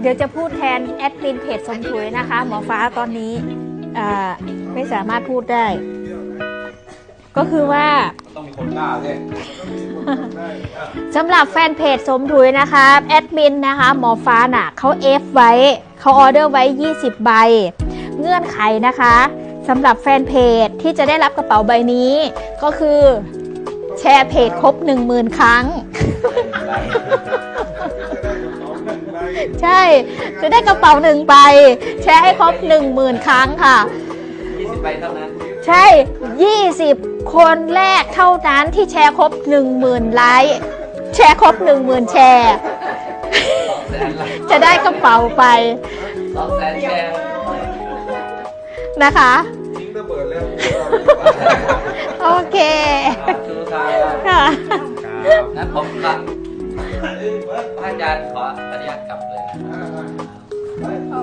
เดี๋ยวจะพูดแทนแอดมินเพจสมถุยนะคะ หมอฟ้าตอนนี้อ่าไม่สามารถพูดได้ ก็คือว่าต้องมีคนกล้าเลยสำหรับแฟนเพจสมถุยนะคะแอดมินนะคะ หมอฟ้าน่ะเขาเอฟไว้เขาออเดอร์ไว้ 20 ใบ เงื่อนไขนะคะสำหรับแฟนเพจที่จะได้รับกระเป๋าใบนี้ ก็คือแชร์เพจครบ 10,000 ครั้ง ใช่ จะได้กระเป๋าหนึ่งใบแชร์ให้ครบ10,000ครั้งค่ะยี่สิบใบเท่านั้น ใช่ 20 คนแรกเท่านั้นที่แชร์ครบ 10,000 ไลค์ แชร์ครบ 10,000 แชร์สองแสนไลค์จะได้กระเป๋าไปสองแสนแชร์นะคะ ทิ้งระเบิดแล้วโอเคครับชูครับค่ะงั้นผมก็ พระอาจารย์ขออนุญาตกลับเลยนะเอา